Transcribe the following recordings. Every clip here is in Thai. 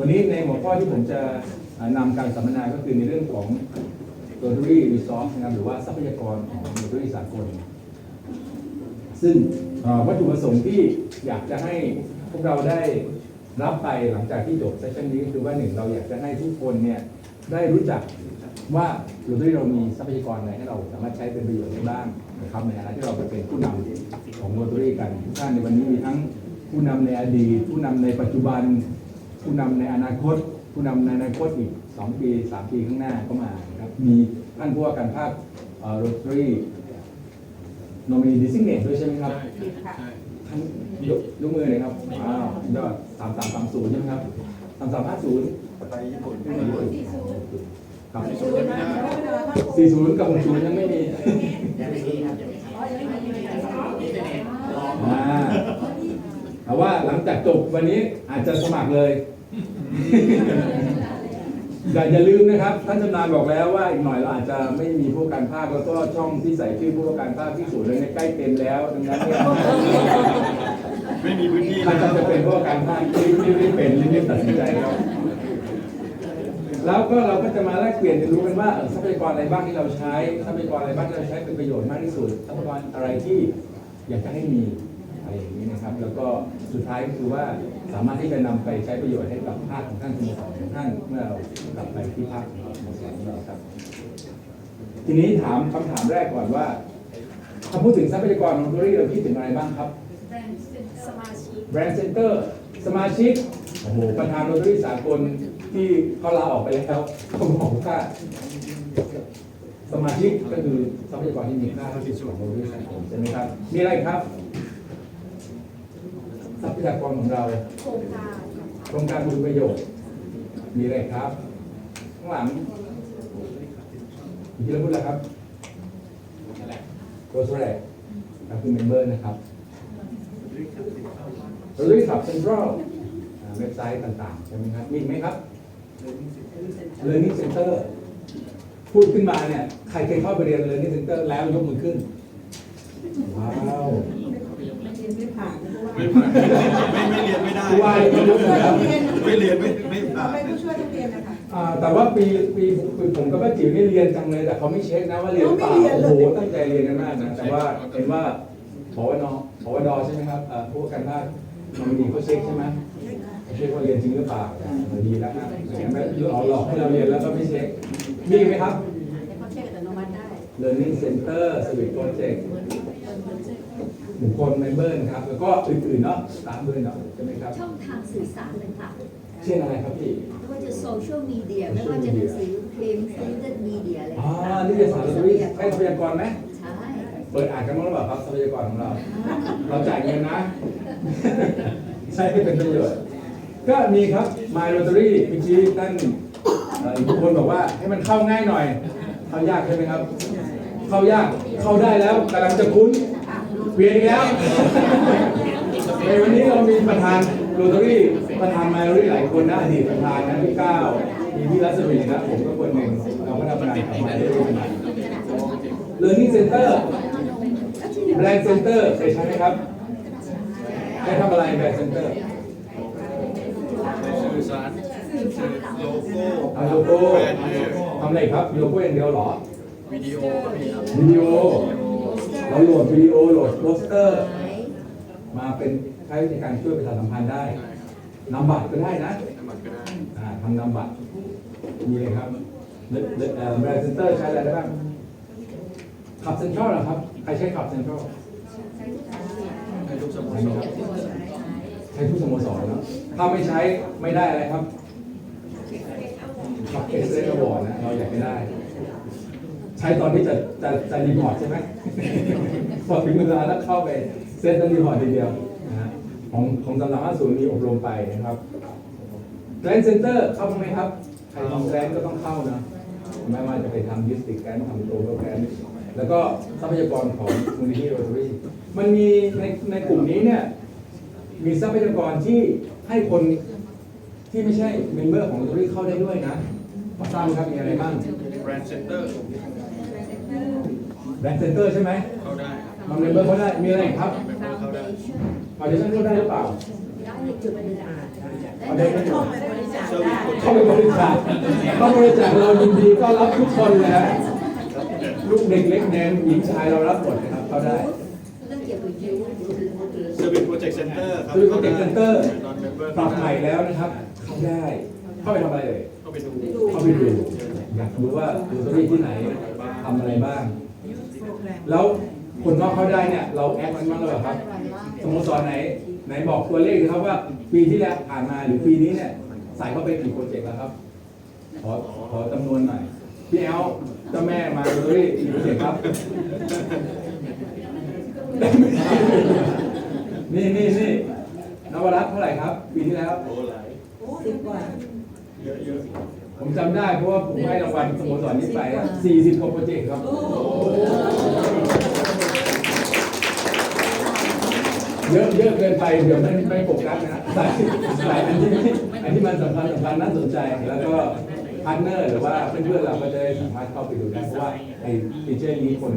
วันนี้ในหัวข้อที่ผมจะนำการสัมมนาก็คือในเรื่องของ Rotary Resource นะครับหรือว่าทรัพยากรของ Rotary สากล ซึ่งวัตถุประสงค์ที่อยากจะให้พวกเราได้รับไปหลังจากที่จบเซสชันนี้ก็คือว่าหนึ่งเราอยากจะให้ทุกคนเนี่ยได้รู้จักว่าโรตารี่เรามีทรัพยากรอะไรให้เราสามารถใช้เป็นประโยชน์ได้บ้างนะครับในฐานะที่เราเป็นผู้นำของโรตารี่กันทุกท่านในวันนี้มีทั้งผู้นำในอดีตผู้นำในปัจจุบัน ผู้นำในอนาคต ผู้นำในอนาคตอีก 2 ปี 3 ปีข้างหน้าก็มานะครับมีท่านผู้ว่าการภาคโรตารี่นอมินีดิซิงเนตด้วยใช่ไหมครับใช่ท่านยกยกมือเลยครับอ้าวยอดสามสามสามศูนย์ใช่ไหมครับสามสามห้าศูนย์ไปญี่ปุ่นครับญี่ปุ่นไม่ได้สี่ศูนย์กับหกศูนย์ยังไม่มียังไม่มีครับยังไม่มีอินเทอร์เน็ตรอ อ่าแต่ว่า หลังจากจบวันนี้อาจจะสมัครเลยอย่าอย่าลืมนะครับ ท่านชำนาญบอกแล้วว่าอีกหน่อยเราอาจจะไม่มีผู้การภาคแล้วก็ช่องที่ใส่ชื่อผู้ว่าการภาคที่ศูนย์เลยเนี่ยใกล้เต็มแล้วดังนั้นเนี่ยไม่มีพื้นที่ถ้าจะจะเป็นผู้ว่าการภาคที่ที่รีบเป็นรีบตัดสินใจครับแล้วก็เราก็จะมาแลกเปลี่ยนเรียนรู้กันว่าเอ่อทรัพยากรอะไรบ้างที่เราใช้ทรัพยากรอะไรบ้างที่เราใช้เป็นประโยชน์มากที่สุดทรัพยากรอะไรที่อยากจะให้มี อะไรอย่างนี้นะครับ แล้วก็สุดท้ายก็คือว่าสามารถที่จะนำไปใช้ประโยชน์ให้กับภาคของท่านสโมสรของท่านเมื่อเรากลับไปที่ภาคของสโมสรของเราครับ ทีนี้ถามคำถามแรกก่อนว่าถ้าพูดถึงทรัพยากรของธุรกิจเราคิดถึงอะไรบ้างครับแบรนด์สมาชิกแบรนด์เซ็นเตอร์สมาชิกโอ้โหประธานโรตารี่สากลที่เขาลาออกไปแล้วเขาบอกว่าสมาชิกก็คือทรัพยากรที่มีค่าที่สุดของโรตารี่สากลใช่ไหมครับมีอะไรครับ ทรัพยากรของเราโครงการโครงการคุณประโยชน์ มีอะไรครับ ข้างหลังอีกทีละพูดแล้วครับโรสแรกคือเมมเบอร์นะครับเราเรียกขับเซ็นทรัลเว็บไซต์ต่างๆ ใช่ไหมครับ มีอีกไหมครับ Learning Center พูดขึ้นมาเนี่ย ใครเคยเข้าไปเรียน Learning Center แล้วยกมือขึ้น ว้าว ไม่ผ่านไม่ไม่เรียนไม่ได้ผู้ว่ายังยกมือแล้วไม่เรียนไม่ไม่ผ่านเป็นผู้ช่วยนักเรียนนะคะอ่าแต่ว่าปีปีปีผมกับป้าจิ๋วนี่เรียนจังเลยแต่เขาไม่เช็คนะว่าเรียนหรือเปล่าโอ้โหตั้งใจเรียนกันมากนะแต่ว่าเห็นว่าพวนพวดใช่ไหมครับอ่าผู้ว่าการภาคนอมินีเขาเช็คใช่ไหมไม่ใช่ว่าเรียนจริงหรือเปล่าเออดีแล้วนะอย่างนั้นไม่เอาหลอกให้เราเรียนแล้วก็ไม่เช็คมีอีกไหมครับเขาเช็คอัตโนมัติ ได้ Learning Center Civic Project บุคคล member นะครับ แล้วก็อื่นๆเนาะตามด้วยเนาะใช่ไหมครับ ช่องทางสื่อสารต่างเช่นอะไรครับพี่ๆไม่ว่าจะโซเชียลมีเดียไม่ว่าจะหนังสือพิมพ์พรินเต็ดมีเดียอะไรอ๋อนี่จะสารสวิทให้ทรัพยากรไหมใช่เปิดอ่านกันบ้างหรือเปล่าครับทรัพยากรของเรา เราจ่ายเงินนะ ใช้ให้เป็นประโยชน์ก็มีครับ My Rotary เมื่อกี้ท่านเอ่ออีกทุกคนบอกว่าให้มันเข้าง่ายหน่อย เข้ายากใช่ไหมครับ เข้ายากเข้าได้แล้วกำลังจะคุ้น เปลี่ยนอีกแล้วในวันนี้เรามีประธานโรตารี่ประธานมาโรตารี่หลายคนนะอดีตประธานนะพี่ก้าวมีพี่รัศมีนะผมก็คนหนึ่งเราก็ทำงานกับมาโรตารี่มา Learning Center แบรนด์เซ็นเตอร์เคยใช้ไหมครับใช้ทำอะไรแบรนด์เซ็นเตอร์สื่อสารโลโก้ทำโลโก้แบรนด์เนมทำอะไรครับโลโก้อย่างเดียวเหรอวิดีโอก็มีครับวิดีโอ เราโหลดวิดีโอโหลดโปสเตอร์ไหนมาเป็นใช้ในการช่วยประชาสัมพันธ์ได้นำบัตรก็ได้นะน้ำมันก็ได้อ่าทำนำบัตรมีอะไรครับแบรนด์เซ็นเตอร์ใช้อะไรได้บ้างขับเซ็นทรัลเหรอครับใครใช้ขับเซ็นทรัลให้ทุกสโมใช่สไหมรครับใช้ทุกสโมสรแล้วถ้าไม่ใช้ไม่ได้อะไรครับขับเอสเอร์บอร์ดนะเราอยากไม่ได้ ใช้ตอนที่จะจะจะรีพอร์ตใช่ไหมพอถึงเวลาแล้วเข้าไปเซตแล้วรีพอร์ตทีเดียวนะของของสำนักห้าศูนย์มีอบรมไปนะครับแกรนด์เซ็นเตอร์เข้าไหมครับใครทำแกรนด์ก็ต้องเข้านะไม่ว่าจะไปทำดิสติกแกรนด์ทำโตแกรนด์แล้วก็ทรัพยากรของมูลนิธิโรตารีมันมีในในกลุ่มนี้เนี่ยมีทรัพยากรที่ให้คนที่ไม่ใช่เมมเบอร์ของโรตารีเข้าได้ด้วยนะขอทราบไหมครับมีอะไรบ้างแบรนด์เซ็นเตอร์ แบรนด์เซ็นเตอร์ใช่ไหมเข้าได้ครับมาเมมเบอร์เขาได้ มีอะไรอีกครับเมมเบอร์เข้าได้ Foundation ฟาวเดชั่นเข้าได้หรือเปล่าได้ในจุดบริจาคฟาวเดชั่นช่องไปบริจาคเข้าไปบริจาคเข้าบริจาคเรายินดีต้อนรับทุกคนเลยฮะลูกเด็กเล็กแดงหญิงชายเรารับหมดนะครับเข้าได้เรื่องเกี่ยวกับยูเซอร์วิสโปรเจกต์เซ็นเตอร์ครับคือโปรเจกต์เซ็นเตอร์นอนเมมเบอร์ปรับใหม่แล้วนะครับเข้าได้ เข้าไปทำอะไรเลยเข้าไปดูเข้าไปดูอยากรู้ว่าดูสตอรี่ที่ไหนทำอะไรบ้าง แล้วคนนอกเข้าได้เนี่ยเราแอดมันบ้างหรือเปล่าครับสโมสรไหนไหนบอกตัวเลขสิครับว่าปีที่แล้วผ่านมาหรือปีนี้เนี่ยใส่เข้าไปกี่โปรเจกต์แล้วครับ ขอขอจำนวนหน่อยพี่แอลเจ้าแม่มาดูดิกี่โปรเจกต์ครับ นี่นี่นี่นวรัตน์เท่าไหร่ครับ ปีที่แล้วโอ้หลายสิบกว่าเยอะเยอะ ผมจำได้เพราะว่าผมให้รางวัลสโมสรนี้ไปอะ40กว่าโปรเจกต์ครับ เยอะเยอะเกินไปเดี๋ยวไม่ไม่โฟกัสนะใส่ใส่อันที่อันที่มันสำคัญสำคัญน่าสนใจ แล้วก็พาร์ทเนอร์หรือว่าเพื่อนๆเราก็จะได้สามารถเข้าไปดูได้เพราะว่าไอ้ฟีเจอร์นี้คน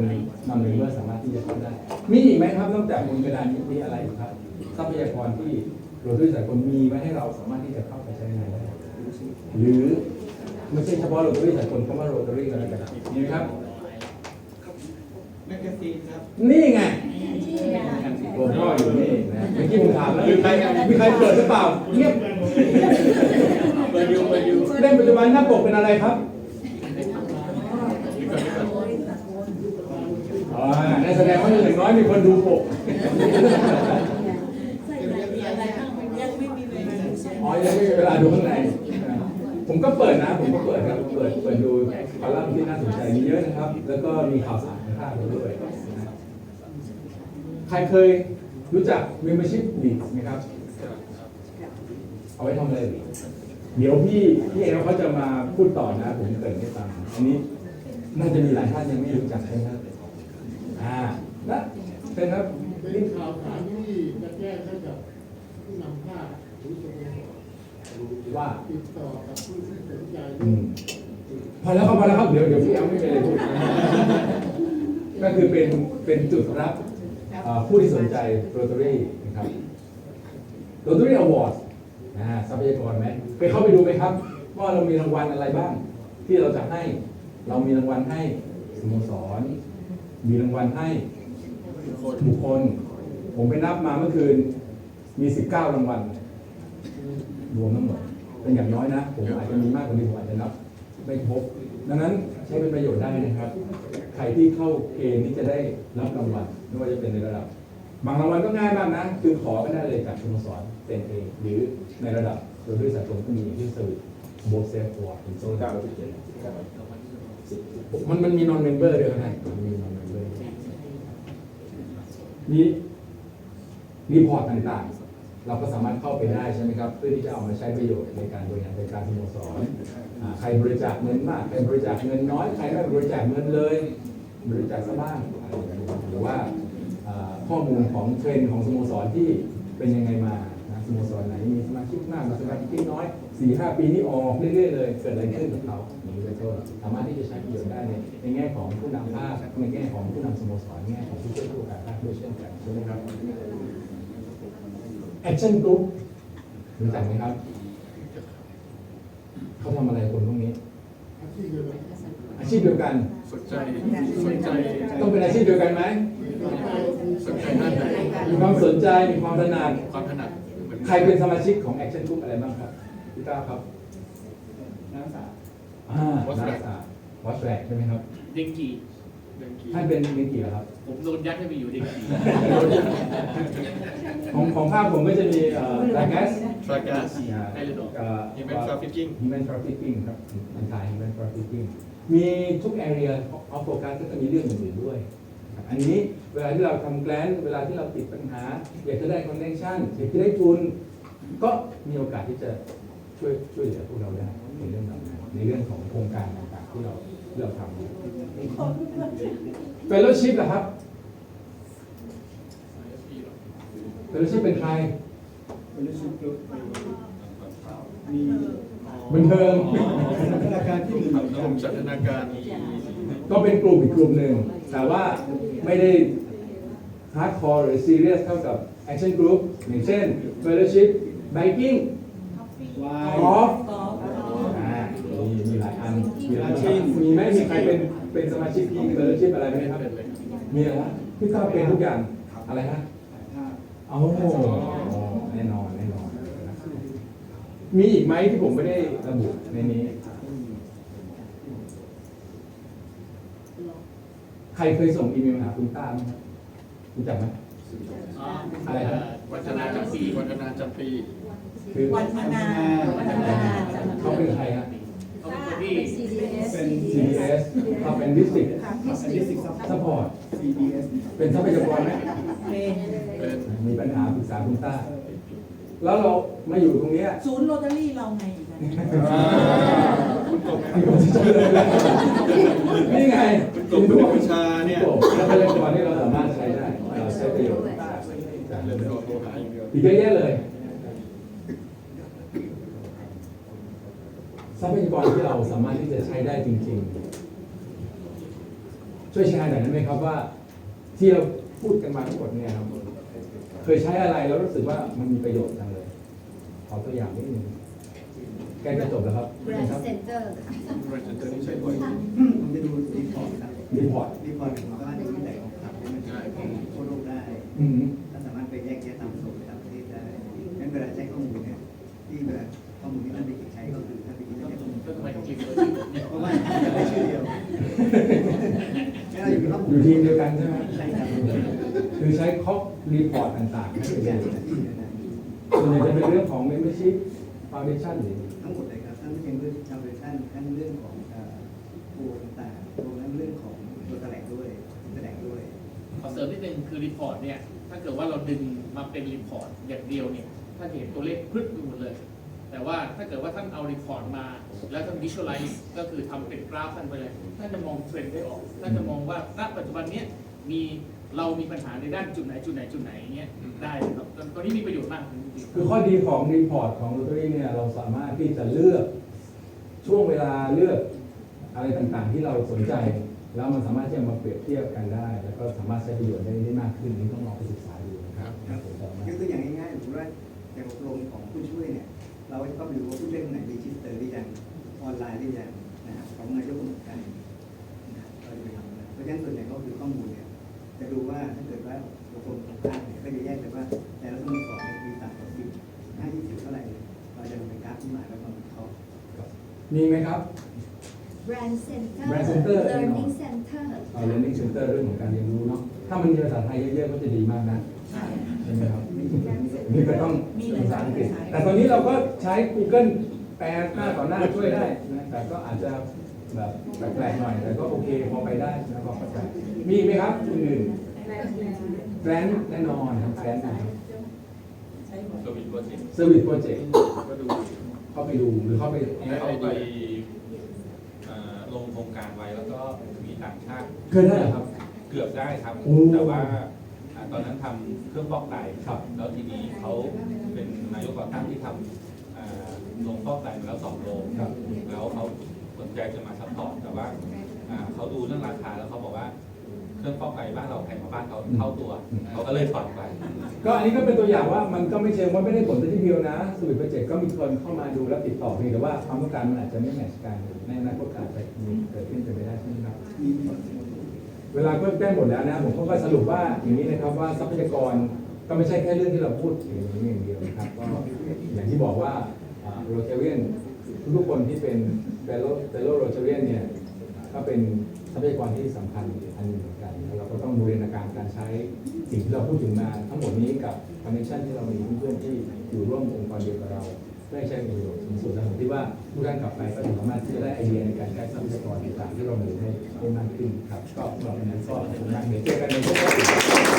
นำเมมเบอร์สามารถที่จะเข้าได้ มีอีกไหมครับนอกจากบนกระดานนี้มีอะไรอีกครับทรัพยากรที่โรด้วยสากลมีไว้ให้เราสามารถที่จะเข้าไปใช้งานได้หรือ ไม่ใช่เฉพาะโรตารี่สากลคำว่าโรตารี่ก็แล้วกันมีไหมครับแมกกาซีนครับนี่ไงตัวพ่ออยู่นี่นะเมื่อกี้ผมถามแล้วมีใครมีใครเปิดหรือเปล่าเงียบเปิดดูเปิดดูเล่นปัจจุบันหน้าปกเป็นอะไรครับอ๋อนั่นแสดงว่าอย่างน้อยมีคนดูปกอ๋อยังไม่มีเวลาดูข้างใน ผมก็เปิดนะ ผมก็เปิดครับเปิดเปิดดูคอลัมน์ที่น่าสนใจมีเยอะนะครับ แล้วก็มีข่าวสารข้างๆด้วยนะใครเคยรู้จัก membership leads ไหมครับ เอาไว้ทำอะไรเดี๋ยวพี่พี่เอลเขาจะมาพูดต่อนะ ผมเกริดให้ฟังอันนี้น่าจะมีหลายท่านยังไม่รู้จักใช่ไหมครับอ่านะเป็นครับนข่าวสารที่จะแจ้งให้กับผู้นำภาคหรือสโมสร ว่าติดต่อกับผู้ที่สนใจอืมพอแล้วครับพอแล้วครับเดี๋ยวเดี๋ยวพี่แอลไม่เป็นอะไรพูดก็คือเป็นเป็นจุดรับเอ่อผู้ที่สนใจโรตารี่นะครับโรตารี่อวอร์ดนะทรัพยากรไหมเคยเข้าไปดูไหมครับ ว่าเรามีรางวัลอะไรบ้าง ที่เราจะให้ เรามีรางวัลให้สโมสร มีรางวัลให้บุคคล ผมไปนับมาเมื่อคืน มี 19 รางวัลรวมทั้งหมด เป็นอย่างน้อยนะ ผมอาจจะมีมากกว่านี้ผมอาจจะนับไม่ครบดังนั้นใช้เป็นประโยชน์ได้นะครับ ใครที่เข้าเกณฑ์นี้จะได้รับรางวัลไม่ว่าจะเป็นในระดับบางรางวัลก็ง่ายมากนะ คือขอก็ได้เลยจากสโมสรเป็นเองหรือในระดับโดยด้วยสากลก็มีที่สวิตโบเซฟวอร์ดเป็นโซนดาวที่เจ็ดมันมันมีนอนเมมเบอร์ด้วยนะมีนอนเมมเบอร์มีรีพอร์ตต่างๆ เราก็สามารถเข้าไปได้ใช่ไหมครับ เพื่อที่จะเอามาใช้ประโยชน์ในการบริหารจัดการสโมสรใครบริจาคเงินมาก ใครบริจาคเงินน้อย ใครไม่บริจาคเงินเลย บริจาคซะบ้างอะไรอย่างเงี้ยหรือว่าข้อมูลของเทรนด์ของสโมสรที่เป็นยังไงมานะสโมสรไหนมีสมาชิกมากมีสมาชิกน้อยสี่ห้าปีนี้ออกเรื่อยๆเลย เกิดอะไรขึ้นกับเขาอย่างนี้เป็นต้นสามารถที่จะใช้ประโยชน์ได้ในในแง่ของผู้นำภาคในแง่ของผู้นำสโมสรนแง่ของผู้ช่วยผู้ประกอบการด้วยเช่นกันใช่ไหมครับ Action Group รู้จักไหมครับเขาทำอะไรคนพวกนี้อาชีพเดียวกันอาชีพเดียวกัน สนใจสนใจต้องเป็นอาชีพเดียวกันไหมสนใจด้านไหนมีความสนใจมีความถนัดความถนัดเหมือนใครเป็นสมาชิกของ Action Group อะไรบ้างครับพี่ต้าครับนักศึกษาอ่านักศึกษา Watch Back ใช่ไหมครับเด็กกี่ เรื่องกีท่านเป็นเรียนกี่แล้วครับ ผมโดนยัดให้ไปอยู่เด็กกี่ของของภาคผมก็จะมีเอ่อ d a g a s ทรากัสได้เลยเหรอกับ Human Trafficking Human Trafficking ครับ anti Human Trafficking มีทุก area of focus ก็จะมีเรื่องอื่นๆด้วยอันนี้เวลาที่เราทำแกลนเวลาที่เราติดปัญหา อยากจะได้คอนเนคชั่นอยากจะได้ทุน ก็มีโอกาสที่จะ ช่วยช่วยเหลือพวกเราได้ในเรื่องต่างๆในเรื่องของโครงการต่างๆที่เราที่เราทำอยู่เฟลโลชิพล่ะครับเฟลโลชิพเป็นใครมีบันเทิงพัฒนาการที่หนึ่งกลุ่มสันทนาการก็เป็นกลุ่มอีกกลุ่มหนึ่งแต่ว่าไม่ได้ฮาร์ดคอร์หรือซีเรียสเท่ากับ Action Group อย่างเช่น Fellowship Biking ก วกอล์ฟมีมีหลายอันมีหลาอาชีพมีไหมมีใครเป็นเป็นสมาชิกที่เป็นอาชีพอะไรไหมครับมีอะไรอะพี่ต้าเป็นทุกอย่างอะไรฮะโอาแน่นอนแน่นอนมีอีกไหมที่ผมไม่ได้ระบุในนี้ ใครเคยส่งอีเมลมาหาคุณต้าไหมรู้จักไหม อ๋ออะไรครับวัฒนาจำปีวัฒนาจำปีคือวันนาวัฒนาเขาเป็นใครฮะเขาเป็นคนที่เป็น CDS CDS เขาเป็นดิสติก District ซัพพอร์ตเป็นทรัพยากรไหมเป็นเป็นมีปัญหาปรึกษาคุณต้าแล้วเรามาอยู่ตรงเนี้ยศูนย์โรตารี่เราไงอีกอะคุณกบมีคนจะเจอเลยนะนี่ไงคุณกบเป็นวิชาเนี่ย อย่างเดียวอีกเยอะแยะเลย ทรัพยากรที่เราสามารถที่จะใช้ได้จริง ๆ ช่วยแชร์หน่อยได้ไหมครับว่า ที่เราพูดกันมาทั้งหมดเนี่ยครับเคยใช้อะไรแล้วรู้สึกว่ามันมีประโยชน์จังเลย ขอตัวอย่างนิดนึงใกล้จะจบแล้วครับ Brand ครับ Center บริษัทนี้ใช้บ่อยผมจะดูรีพอร์ต ตต่างๆให้เป็นอย่างส่วนใหญ่จะเป็นเรื่องของ membership foundation หรือทั้งหมดเลยครับทั้งเรื่องเรื่องชาวเวอร์ชันทั้งเรื่องของโปรต่างๆรวมทั้งเรื่องของตัวแถลงด้วยแถลงด้วยขอเสริมนิดนึงคือรีพอร์ตเนี่ยถ้าเกิดว่าเราดึงมาเป็นรีพอร์ตอย่างเดียวเนี่ยท่านจะเห็นตัวเลขพรึดไปหมดเลย แต่ว่าถ้าเกิดว่าท่านเอารีพอร์ตมา แล้วท่านวิชวลไลซ์ก็คือทำเป็นกราฟท่านไปเลยท่านจะมองเทรนด์ได้ออกท่านจะมองว่าณปัจจุบันนี้มี เรามีปัญหาในด้านจุดไหนจุดไหนจุดไหนเนี้ยได้เลยครับตอนนี้มีประโยชน์มากจริงๆคือข้อดีของรีพอร์ตของ Rotary เนี่ยเราสามารถที่จะเลือกช่วงเวลาเลือกอะไรต่างๆ ที่เราสนใจ แล้วมันสามารถที่จะมาเปรียบเทียบกันได้ แล้วก็สามารถใช้ประโยชน์ได้ได้มากขึ้นนี่ต้องลองไปศึกษาดูนะครับครับสนใจมากยกตัวอย่างง่ายๆสมมติว่าในอบรมของผู้ช่วยเนี่ยเราจะต้องไปดูว่าผู้ช่วยคนไหนรีจิสเตอร์หรือยังออนไลน์หรือยังนะครับของนายกสมุทรการนะครับเราจะไปทำนะเพราะฉะนั้นส่วนใหญ่ก็คือข้อมูลเนี่ย จะดูว่าถ้าเกิดว่าอบรมของภาคเนี่ยก็จะแยกเลยว่าแต่ละสโมสรเนี่ยมีต่ำกว่าสิบห้ายี่สิบเท่าไหร่เนี่ยเราจะลงเป็นกราฟขึ้นมาแล้วก็มาวิเคราะห์มีไหมครับ Brand Center Brand Center Learning Center เอา learning center เรื่องของการเรียนรู้เนาะ ถ้ามันมีภาษาไทยเยอะๆ ก็จะดีมากนะใช่ไหมครับ นี่ก็ต้องภาษาอังกฤษ แต่ตอนนี้เราก็ใช้ Google แปลหน้าต่อหน้าช่วยได้นะ แต่ก็อาจจะแบบแปลกๆหน่อย แต่ก็โอเคพอไปได้นะพอเข้าใจ มีอีกไหมครับอื่นๆแบรนด์แน่นอนครับแบรนด์นะครับใช้หมดสวิตโปรเจกต์ Service Project ก็ดูเข้าไปดูหรือเข้าไปเข้าไปเอ่อลงโครงการไว้แล้วก็มีต่างชาติเคยได้เหรอครับ เกือบได้ครับ โอ้แต่ว่าอ่าตอนนั้นทำเครื่องฟอกไตครับ แล้วทีนี้เขาเป็นนายกก่อตั้งที่ทำอ่าโรงฟอกไตมาแล้วสองโรงครับ แล้วเขาสนใจจะมาซัพพอร์ตแต่ว่าอ่าเขาดูเรื่องราคาแล้วเขาบอกว่า เครื่องฟอกไตบ้านเราแพงกว่าบ้านเขาเท่าตัวเขาก็เลยถอดไป ก็อันนี้ก็เป็นตัวอย่างว่ามันก็ไม่เชิงว่าไม่ได้ผลซะทีเดียวนะสวิตโปรเจกต์ก็มีคนเข้ามาดูแล้วติดต่อเพียงแต่ว่าความต้องการมันอาจจะไม่แมทช์กันในอนาคตอาจจะมีเกิดขึ้นเป็นไปได้ใช่ไหมครับมีผลเวลาก็ได้หมดแล้วนะผมก็สรุปว่าอย่างนี้นะครับว่าทรัพยากรก็ไม่ใช่แค่เรื่องที่เราพูดถึงอย่างเดียวนะครับก็อย่างที่บอกว่าโรเทเรียนทุกๆคนที่เป็นเฟลโลเฟลโลโรเทเรียนเนี่ยก็เป็น ทรัพยากรที่สำคัญอันหนึ่งเหมือนกันเราก็ต้องบูรณาการการใช้สิ่งที่เราพูดถึงมาทั้งหมดนี้กับคอนเนคชั่นที่เรามีเพื่อนๆที่อยู่ร่วมองค์กรเดียวกับเราเพื่อให้ใช้ประโยชน์สูงสุดและผมคิดว่าผู้ท่านกลับไปก็สามารถที่จะได้ไอเดียในการใช้ทรัพยากรต่างๆที่เรามีให้ได้มากขึ้นครับก็สำหรับวันนี้ก็ขอบคุณมากเดี๋ยวเจอกันในพวก